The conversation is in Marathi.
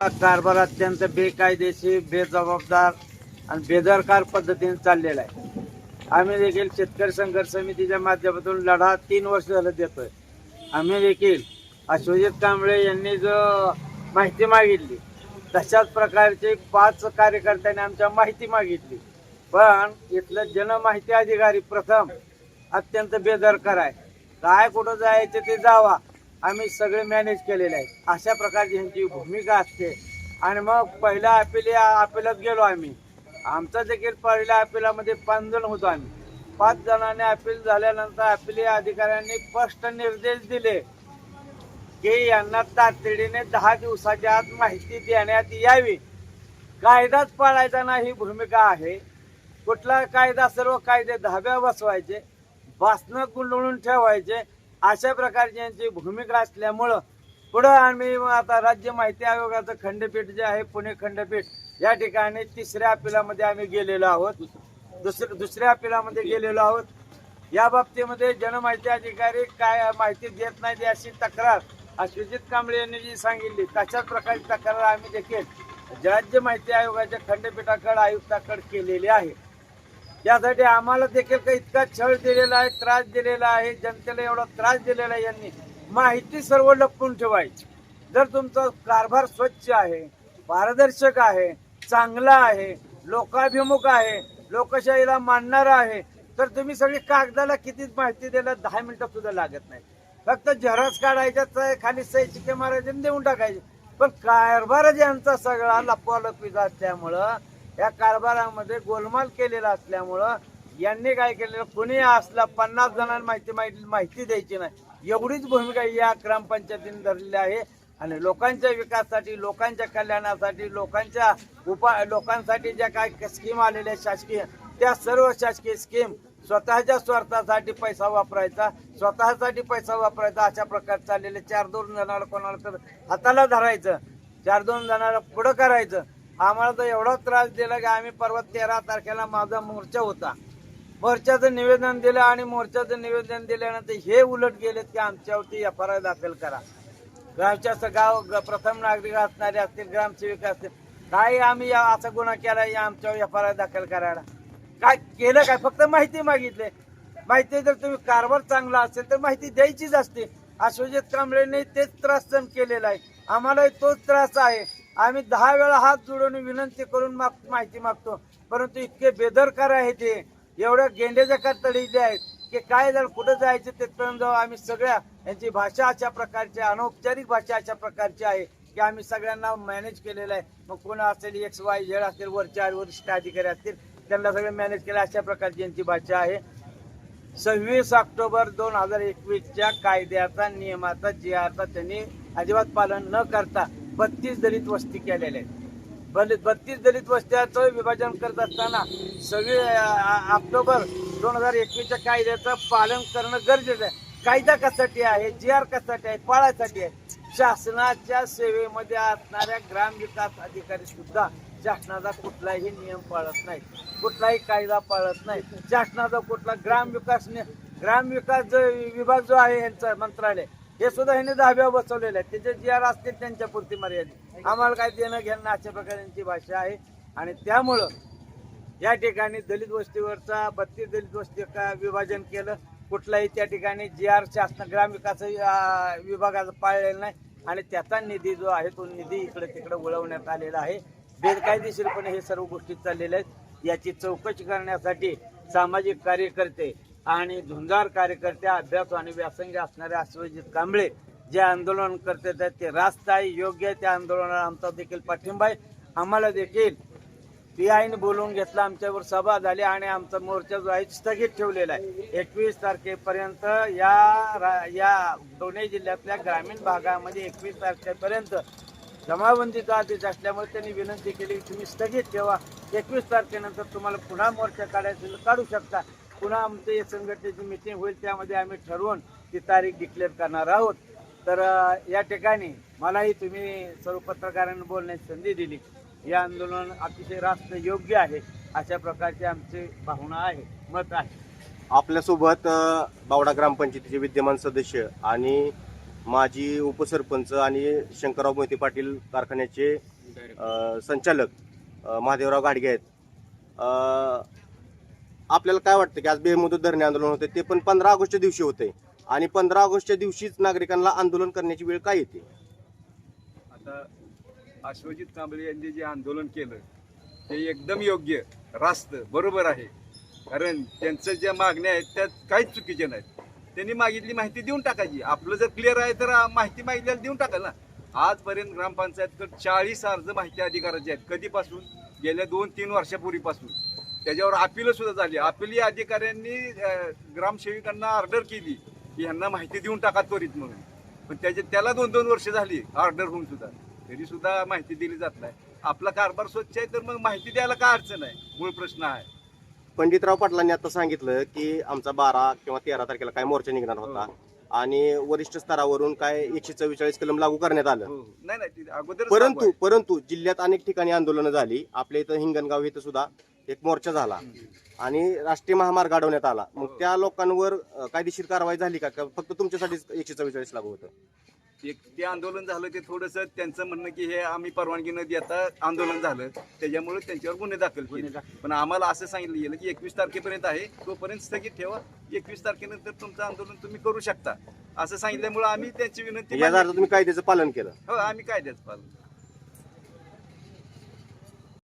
कारभार अत्यंत बेकायदेशीर बेजबाबदार आणि बेदरकार पद्धतीने चाललेला आहे. आम्ही देखील शेतकरी संघर्ष समितीच्या माध्यमातून लढा तीन वर्ष झालं देतोय. आम्ही देखील अश्वजित कांबळे यांनी जो माहिती मागितली तशाच प्रकारचे पाच कार्यकर्त्यांनी आमच्या माहिती मागितली. पण इथलं जनमाहिती अधिकारी प्रथम अत्यंत बेदरकार आहे. काय कुठं जायचं ते जावा. आम्ही सगळे मॅनेज केलेले आहे अशा प्रकारची ह्यांची भूमिका असते. आणि मग पहिल्या अपिल अपिलात गेलो आम्ही. आमचं देखील पहिल्या अपिलामध्ये पाच जण होतो आम्ही. पाच जणांनी अपील झाल्यानंतर अपिली अधिकाऱ्यांनी स्पष्ट निर्देश दिले की यांना तातडीने दहा दिवसाच्या आत माहिती देण्यात यावी. कायदाच पाळायचा ना ही भूमिका आहे. कुठला कायदा सर्व कायदे धाब्या बसवायचे. बासनं गुंडळून ठेवायचे. अशा प्रकारची यांची भूमिका असल्यामुळं पुढं आम्ही आता राज्य माहिती आयोगाचं खंडपीठ जे आहे पुणे खंडपीठ या ठिकाणी तिसऱ्या अपिलामध्ये आम्ही गेलेलो आहोत. दुसऱ्या दुसऱ्या अपिलामध्ये गेलेलो आहोत. या बाबतीमध्ये जनमाहिती अधिकारी काय माहिती देत नाही अशी तक्रार अश्वजित कांबळे यांनी जी सांगितली तशाच प्रकारची तक्रार आम्ही देखील राज्य माहिती आयोगाच्या खंडपीठाकडे आयुक्ताकडे केलेली आहे. त्यासाठी आम्हाला देखील काही इतका छळ दिलेला आहे त्रास दिलेला आहे. जनतेला एवढा त्रास दिलेला आहे यांनी. माहिती सर्व लपवून ठेवायची. जर तुमचा कारभार स्वच्छ आहे पारदर्शक आहे चांगला आहे लोकाभिमुख आहे लोकशाहीला मानणारा आहे तर तुम्ही सगळी कागदाला किती माहिती द्यायला दहा मिनिटं सुद्धा लागत नाही. फक्त झेरॉक्स काढायच्या खाली सही चिके मारायचे देऊन टाकायचे. पण कारभार यांचा सगळा लपवालपीचा असल्यामुळं या कारभारामध्ये गोलमाल केलेला असल्यामुळं यांनी काय केलेलं? कोणी असला पन्नास जणांना माहिती माहिती माहिती द्यायची नाही. एवढीच भूमिका या ग्रामपंचायतीने धरलेली आहे. आणि लोकांच्या विकासासाठी लोकांच्या कल्याणासाठी लोकांच्या उपा लोकांसाठी ज्या काय स्कीम आलेल्या शासकीय त्या सर्व शासकीय स्कीम स्वतःच्या स्वार्थासाठी पैसा वापरायचा स्वतःसाठी पैसा वापरायचा अशा प्रकारे चाललेले चार दोन जणाला कोणाला तर हाताला धरायचं चार दोन जणाला पुढं करायचं. आम्हाला तर एवढा त्रास दिला की आम्ही परवा तेरा तारखेला माझा मोर्चा होता. मोर्चाचं निवेदन दिलं आणि मोर्चाचं निवेदन दिल्यानंतर हे उलट गेलेत की आमच्यावरती एफ आय दाखल करा. गावच्या गाव ग- प्रथम नागरिक असणारे असतील ग्रामसेवक असतील काय आम्ही या- असा गुन्हा केला या आमच्यावर एफ आय दाखल करायला. काय केलं काय? फक्त माहिती मागितली. माहिती जर तुम्ही कारभार चांगला असेल तर माहिती द्यायचीच असते. अश्वजित कांबळेने तेच त्रास सहन केलेला आहे. आम्हालाही तोच त्रास आहे. आम्ही दहा वेळा हात जोडून विनंती करून माग माहिती मागतो. परंतु इतके बेदरकार आहे ते. एवढ्या गेंड्याच्या कातडीचे आहेत की काय जर कुठं जायचं तिथपर्यंत जाऊ आम्ही सगळ्या यांची भाषा अशा प्रकारची आहे, अनौपचारिक भाषा अशा प्रकारची आहे की आम्ही सगळ्यांना मॅनेज केलेलं आहे. मग कोण असेल एक्स वाय झेड असतील वरच्या वरिष्ठ अधिकारी असतील त्यांना सगळं मॅनेज केलं अशा प्रकारची यांची भाषा आहे. सव्वीस ऑक्टोबर दोन हजार एकवीसच्या कायद्याचा नियमाचा जे आता त्यांनी अजिबात पालन न करता बत्तीस दलित वस्ती केलेल्या आहेत. बल- बत्तीस दलित वस्त्याचं विभाजन करत असताना सव्वीस ऑक्टोबर दोन हजार एकवीसच्या कायद्याचं पालन करणं गरजेचं आहे. कायदा कशासाठी आहे? जी आर कशासाठी आहे? पाळायसाठी आहे. शासनाच्या सेवेमध्ये असणाऱ्या ग्रामविकास अधिकारी सुद्धा शासनाचा कुठलाही नियम पाळत नाही कुठलाही कायदा पाळत नाही शासनाचा कुठला ग्रामविकास ग्रामविकास जो विभाग जो आहे यांचं मंत्रालय हे सुद्धा ह्यांनी दहाव्या बसवलेलं आहे. त्याचे जी आर असतील त्यांच्या पुरती मर्यादित. आम्हाला काय देणं घेणं अशा प्रकारची भाषा आहे. आणि त्यामुळं या ठिकाणी दलित वस्तीवरचा बत्तीस दलित वस्ती का विभाजन केलं. कुठलाही त्या ठिकाणी जी आर शासन ग्रामविकास विभागाचा विभागाचं पाळलेलं नाही. आणि त्याचा निधी जो आहे तो निधी इकडे तिकडे वळवण्यात आलेला आहे. बेकायदेशीरपणे हे सर्व गोष्टी चाललेल्या आहेत. याची चौकशी करण्यासाठी सामाजिक कार्यकर्ते आणि झुंजार कार्यकर्ते अभ्यास आणि व्यासंगी असणारे अश्वजित कांबळे जे आंदोलन करतात ते रास्त आहे योग्य आहे त्या आंदोलनाला आमचा देखील पाठिंबा आहे. आम्हाला देखील पी आयने बोलवून घेतला आमच्यावर सभा झाली आणि आमचा मोर्चा जो आहे स्थगित ठेवलेला आहे. एकवीस तारखेपर्यंत या रा- या दोन्ही जिल्ह्यातल्या ग्रामीण भागामध्ये एकवीस तारखेपर्यंत जमाबंदीचा आदेश असल्यामुळे त्यांनी विनंती केली की तुम्ही स्थगित ठेवा. एकवीस तारखेनंतर तुम्हाला पुन्हा मोर्चा काढायचा काढू शकता. पुन्हा आमची संघटनेची मिटिंग होईल त्यामध्ये आम्ही ठरवून ती तारीख डिक्लेअर करणार आहोत. तर या ठिकाणी मलाही तुम्ही सर्व पत्रकारांना बोलण्याची संधी दिली. हे आंदोलन अतिशय रास्त योग्य आहे अशा प्रकारचे आमचे भावना आहे मत आहे. आपल्यासोबत बावडा ग्रामपंचायतीचे विद्यमान सदस्य आणि माजी उपसरपंच आणि शंकरराव मोहिते पाटील कारखान्याचे संचालक महादेवराव गाडगे आहेत. आपल्याला काय वाटतं की आज बेमुदत धरणे आंदोलन होते ते पण पंधरा ऑगस्टच्या दिवशी होते. आणि पंधरा ऑगस्टच्या दिवशीच नागरिकांना आंदोलन करण्याची वेळ काय येते? आता अश्वजित कांबळे यांनी जे आंदोलन केलं ते एकदम योग्य रास्त बरोबर आहे. कारण त्यांचं ज्या मागण्या आहेत त्यात काहीच चुकीच्या नाहीत. त्यांनी मागितली माहिती देऊन टाकायची. आपलं जर क्लिअर आहे तर माहिती मागितल्याला देऊन टाकायला ना. आजपर्यंत ग्रामपंचायतकडे चाळीस अर्ज माहिती अधिकाराचे आहेत. कधीपासून? गेल्या दोन तीन वर्षापूर्वीपासून. त्याच्यावर अपील सुद्धा झाली. अपील अधिकाऱ्यांनी अं, ग्रामसेविकांना ऑर्डर केली. की ह्यांना माहिती देऊन टाका त्वरित म्हणून. पण त्याच्या त्याला दोन दोन वर्ष झाली ऑर्डर होऊन सुद्धा. तरी सुद्धा माहिती दिली जात नाही. आपला कारभार स्वच्छ आहे तर मग माहिती द्यायला काय अडचण आहे? मूळ प्रश्न आहे. पंडितराव पाटलांनी आता सांगितलं की आमचा बारा किंवा तेरा तारखेला काय मोर्चा निघणार होता. आणि वरिष्ठ स्तरावरून काय एकशे चव्वेचाळीस कलम लागू करण्यात आलं. हो नाही नाही ते अगोदर परंतु परंतु जिल्ह्यात अनेक ठिकाणी आंदोलनं झाली. आपल्या इथं हिंगणगाव इथं सुद्धा एक मोर्चा झाला. आणि राष्ट्रीय महामार्ग अडवण्यात आला. मग त्या लोकांवर अं, कायदेशीर कारवाई झाली का? का फक्त तुमच्यासाठीच एकशे चव्वेचाळीस लागू होतं? एक ते आंदोलन झालं ते थोडंसं त्यांचं म्हणणं की हे आम्ही परवानगी न देता आंदोलन झालं. त्याच्यामुळे त्यांच्यावर गुन्हे दाखल केले. पण आम्हाला असं सांगितलं गेलं की एकवीस तारखेपर्यंत आहे. तोपर्यंत स्थगित ठेवा. एकवीस तारखेनंतर तुमचं आंदोलन तुम्ही करू शकता. असं सांगितल्यामुळे आम्ही त्यांची विनंती याचा मान्य अर्थ तुम्ही कायद्याचं पालन केलं. केली. हो आम्ही कायद्याच पालन